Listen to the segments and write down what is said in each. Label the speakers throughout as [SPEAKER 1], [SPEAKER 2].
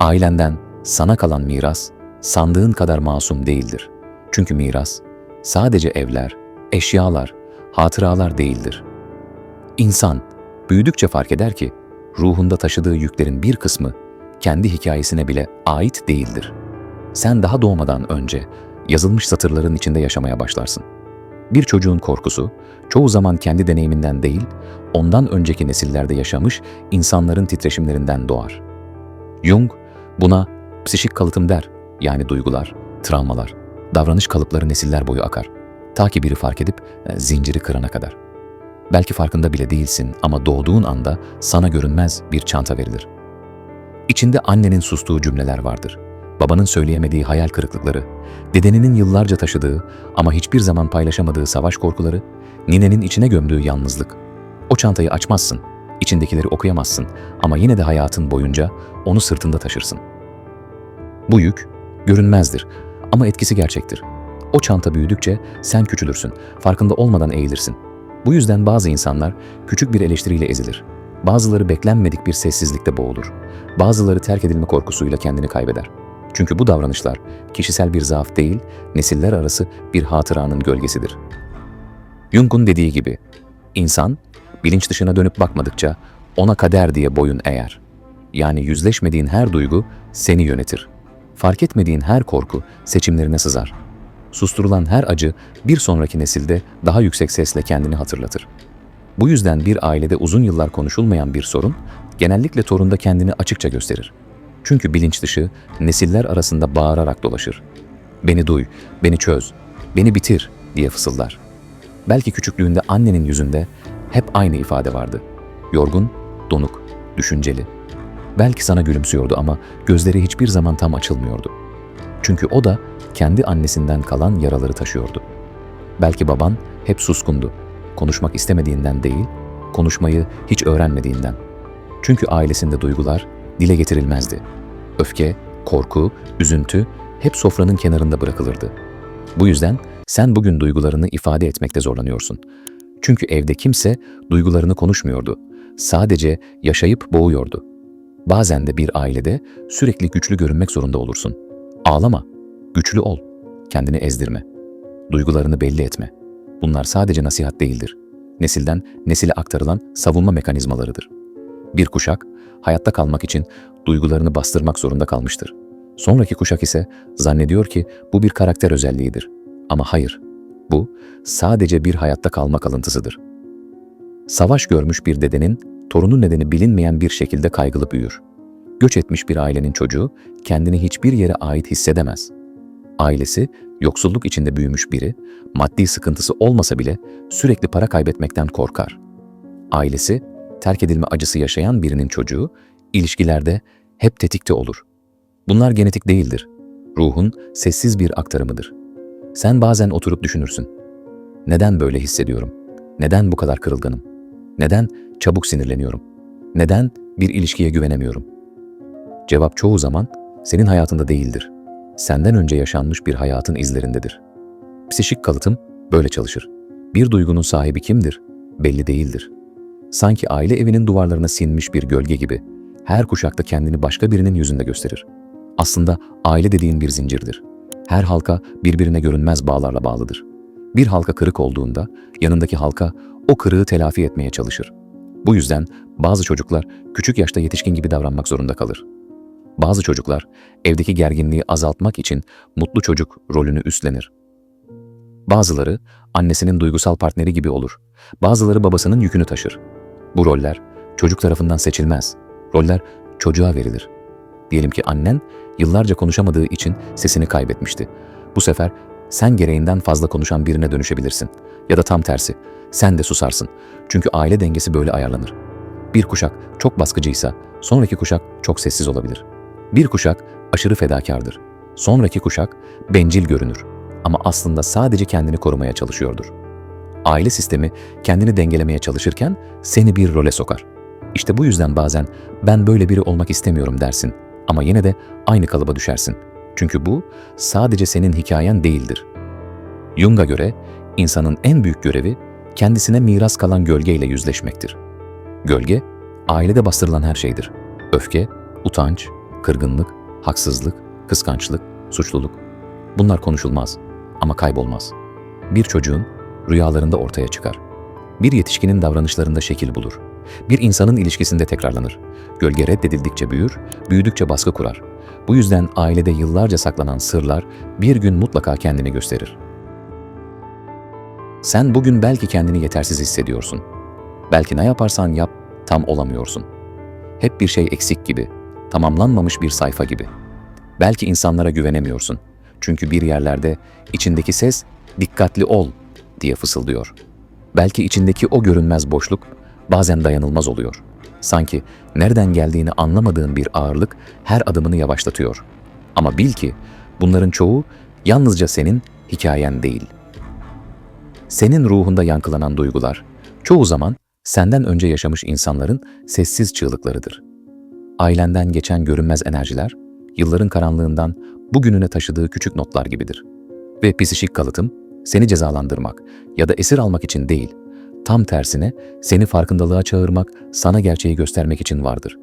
[SPEAKER 1] Ailenden sana kalan miras sandığın kadar masum değildir. Çünkü miras sadece evler, eşyalar, hatıralar değildir. İnsan büyüdükçe fark eder ki ruhunda taşıdığı yüklerin bir kısmı kendi hikayesine bile ait değildir. Sen daha doğmadan önce yazılmış satırların içinde yaşamaya başlarsın. Bir çocuğun korkusu çoğu zaman kendi deneyiminden değil, ondan önceki nesillerde yaşamış insanların titreşimlerinden doğar. Jung buna psişik kalıtım der. Yani duygular, travmalar, davranış kalıpları nesiller boyu akar. Ta ki biri fark edip e, zinciri kırana kadar. Belki farkında bile değilsin ama doğduğun anda sana görünmez bir çanta verilir. İçinde annenin sustuğu cümleler vardır. Babanın söyleyemediği hayal kırıklıkları, dedeninin yıllarca taşıdığı ama hiçbir zaman paylaşamadığı savaş korkuları, ninenin içine gömdüğü yalnızlık. O çantayı açmazsın, içindekileri okuyamazsın ama yine de hayatın boyunca onu sırtında taşırsın. Bu yük görünmezdir ama etkisi gerçektir. O çanta büyüdükçe sen küçülürsün, farkında olmadan eğilirsin. Bu yüzden bazı insanlar küçük bir eleştiriyle ezilir. Bazıları beklenmedik bir sessizlikte boğulur. Bazıları terk edilme korkusuyla kendini kaybeder. Çünkü bu davranışlar kişisel bir zaaf değil, nesiller arası bir hatıranın gölgesidir. Jung'un dediği gibi, insan bilinç dışına dönüp bakmadıkça ona kader diye boyun eğer. Yani yüzleşmediğin her duygu seni yönetir. Fark etmediğin her korku seçimlerine sızar. Susturulan her acı bir sonraki nesilde daha yüksek sesle kendini hatırlatır. Bu yüzden bir ailede uzun yıllar konuşulmayan bir sorun genellikle torunda kendini açıkça gösterir. Çünkü bilinç dışı nesiller arasında bağırarak dolaşır. Beni duy, beni çöz, beni bitir diye fısıldar. Belki küçüklüğünde annenin yüzünde hep aynı ifade vardı. Yorgun, donuk, düşünceli. Belki sana gülümsüyordu ama gözleri hiçbir zaman tam açılmıyordu. Çünkü o da kendi annesinden kalan yaraları taşıyordu. Belki baban hep suskundu. Konuşmak istemediğinden değil, konuşmayı hiç öğrenmediğinden. Çünkü ailesinde duygular dile getirilmezdi. Öfke, korku, üzüntü hep sofranın kenarında bırakılırdı. Bu yüzden sen bugün duygularını ifade etmekte zorlanıyorsun. Çünkü evde kimse duygularını konuşmuyordu. Sadece yaşayıp boğuyordu. Bazen de bir ailede sürekli güçlü görünmek zorunda olursun. Ağlama, güçlü ol, kendini ezdirme. Duygularını belli etme. Bunlar sadece nasihat değildir. Nesilden nesile aktarılan savunma mekanizmalarıdır. Bir kuşak hayatta kalmak için duygularını bastırmak zorunda kalmıştır. Sonraki kuşak ise zannediyor ki bu bir karakter özelliğidir. Ama hayır, bu sadece bir hayatta kalmak alıntısıdır. Savaş görmüş bir dedenin torunu nedeni bilinmeyen bir şekilde kaygılı büyür. Göç etmiş bir ailenin çocuğu kendini hiçbir yere ait hissedemez. Ailesi yoksulluk içinde büyümüş biri, maddi sıkıntısı olmasa bile sürekli para kaybetmekten korkar. Ailesi terk edilme acısı yaşayan birinin çocuğu ilişkilerde hep tetikte olur. Bunlar genetik değildir. Ruhun sessiz bir aktarımıdır. Sen bazen oturup düşünürsün. Neden böyle hissediyorum? Neden bu kadar kırılganım? Neden çabuk sinirleniyorum? Neden bir ilişkiye güvenemiyorum? Cevap çoğu zaman senin hayatında değildir. Senden önce yaşanmış bir hayatın izlerindedir. Psişik kalıtım böyle çalışır. Bir duygunun sahibi kimdir? Belli değildir. Sanki aile evinin duvarlarına sinmiş bir gölge gibi her kuşakta kendini başka birinin yüzünde gösterir. Aslında aile dediğin bir zincirdir. Her halka birbirine görünmez bağlarla bağlıdır. Bir halka kırık olduğunda yanındaki halka o kırığı telafi etmeye çalışır. Bu yüzden bazı çocuklar küçük yaşta yetişkin gibi davranmak zorunda kalır. Bazı çocuklar evdeki gerginliği azaltmak için mutlu çocuk rolünü üstlenir. Bazıları annesinin duygusal partneri gibi olur. Bazıları babasının yükünü taşır. Bu roller çocuk tarafından seçilmez. Roller çocuğa verilir. Diyelim ki annen yıllarca konuşamadığı için sesini kaybetmişti. Bu sefer sen gereğinden fazla konuşan birine dönüşebilirsin. Ya da tam tersi, sen de susarsın. Çünkü aile dengesi böyle ayarlanır. Bir kuşak çok baskıcıysa, sonraki kuşak çok sessiz olabilir. Bir kuşak aşırı fedakardır. Sonraki kuşak bencil görünür. Ama aslında sadece kendini korumaya çalışıyordur. Aile sistemi kendini dengelemeye çalışırken seni bir role sokar. İşte bu yüzden bazen ben böyle biri olmak istemiyorum dersin ama yine de aynı kalıba düşersin. Çünkü bu sadece senin hikayen değildir. Jung'a göre insanın en büyük görevi kendisine miras kalan gölgeyle yüzleşmektir. Gölge, ailede bastırılan her şeydir. Öfke, utanç, Kırgınlık, haksızlık, kıskançlık, suçluluk. Bunlar konuşulmaz ama kaybolmaz. Bir çocuğun rüyalarında ortaya çıkar. Bir yetişkinin davranışlarında şekil bulur. Bir insanın ilişkisinde tekrarlanır. Gölge reddedildikçe büyür, büyüdükçe baskı kurar. Bu yüzden ailede yıllarca saklanan sırlar bir gün mutlaka kendini gösterir. Sen bugün belki kendini yetersiz hissediyorsun. Belki ne yaparsan yap tam olamıyorsun. Hep bir şey eksik gibi, tamamlanmamış bir sayfa gibi. Belki insanlara güvenemiyorsun. Çünkü bir yerlerde içindeki ses dikkatli ol diye fısıldıyor. Belki içindeki o görünmez boşluk bazen dayanılmaz oluyor. Sanki nereden geldiğini anlamadığın bir ağırlık her adımını yavaşlatıyor. Ama bil ki bunların çoğu yalnızca senin hikayen değil. Senin ruhunda yankılanan duygular çoğu zaman senden önce yaşamış insanların sessiz çığlıklarıdır. Ailenden geçen görünmez enerjiler, yılların karanlığından bugününe taşıdığı küçük notlar gibidir. Ve psişik kalıtım, seni cezalandırmak ya da esir almak için değil, tam tersine seni farkındalığa çağırmak, sana gerçeği göstermek için vardır.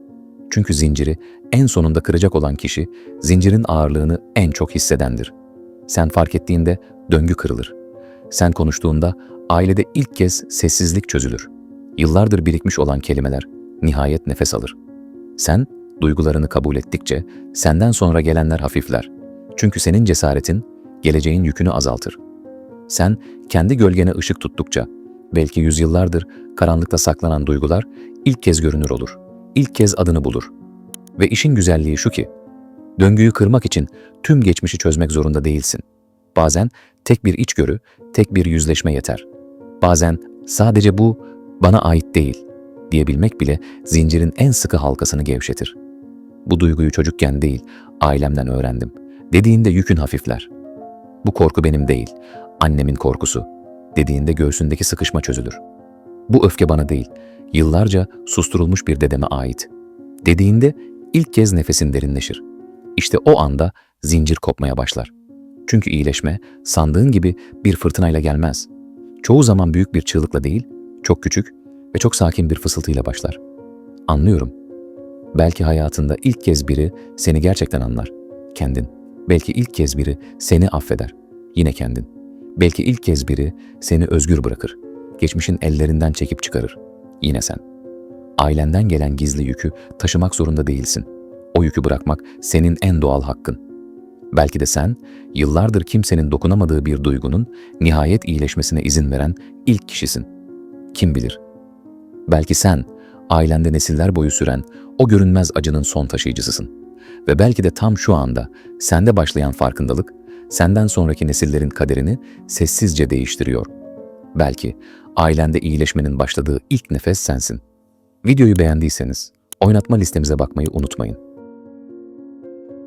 [SPEAKER 1] Çünkü zinciri en sonunda kıracak olan kişi, zincirin ağırlığını en çok hissedendir. Sen fark ettiğinde döngü kırılır. Sen konuştuğunda ailede ilk kez sessizlik çözülür. Yıllardır birikmiş olan kelimeler nihayet nefes alır. Sen duygularını kabul ettikçe senden sonra gelenler hafifler. Çünkü senin cesaretin geleceğin yükünü azaltır. Sen kendi gölgene ışık tuttukça belki yüzyıllardır karanlıkta saklanan duygular ilk kez görünür olur. İlk kez adını bulur. Ve işin güzelliği şu ki, döngüyü kırmak için tüm geçmişi çözmek zorunda değilsin. Bazen tek bir içgörü, tek bir yüzleşme yeter. Bazen sadece bu bana ait değil diyebilmek bile zincirin en sıkı halkasını gevşetir. Bu duyguyu çocukken değil, ailemden öğrendim. Dediğinde yükün hafifler. Bu korku benim değil, annemin korkusu. Dediğinde göğsündeki sıkışma çözülür. Bu öfke bana değil, yıllarca susturulmuş bir dedeme ait. Dediğinde ilk kez nefesin derinleşir. İşte o anda zincir kopmaya başlar. Çünkü iyileşme sandığın gibi bir fırtınayla gelmez. Çoğu zaman büyük bir çığlıkla değil, çok küçük ve çok sakin bir fısıltıyla başlar. Anlıyorum. Belki hayatında ilk kez biri seni gerçekten anlar. Kendin. Belki ilk kez biri seni affeder. Yine kendin. Belki ilk kez biri seni özgür bırakır. Geçmişin ellerinden çekip çıkarır. Yine sen. Ailenden gelen gizli yükü taşımak zorunda değilsin. O yükü bırakmak senin en doğal hakkın. Belki de sen, yıllardır kimsenin dokunamadığı bir duygunun nihayet iyileşmesine izin veren ilk kişisin. Kim bilir? Belki sen, ailende nesiller boyu süren o görünmez acının son taşıyıcısısın. Ve belki de tam şu anda sende başlayan farkındalık, senden sonraki nesillerin kaderini sessizce değiştiriyor. Belki ailende iyileşmenin başladığı ilk nefes sensin. Videoyu beğendiyseniz oynatma listemize bakmayı unutmayın.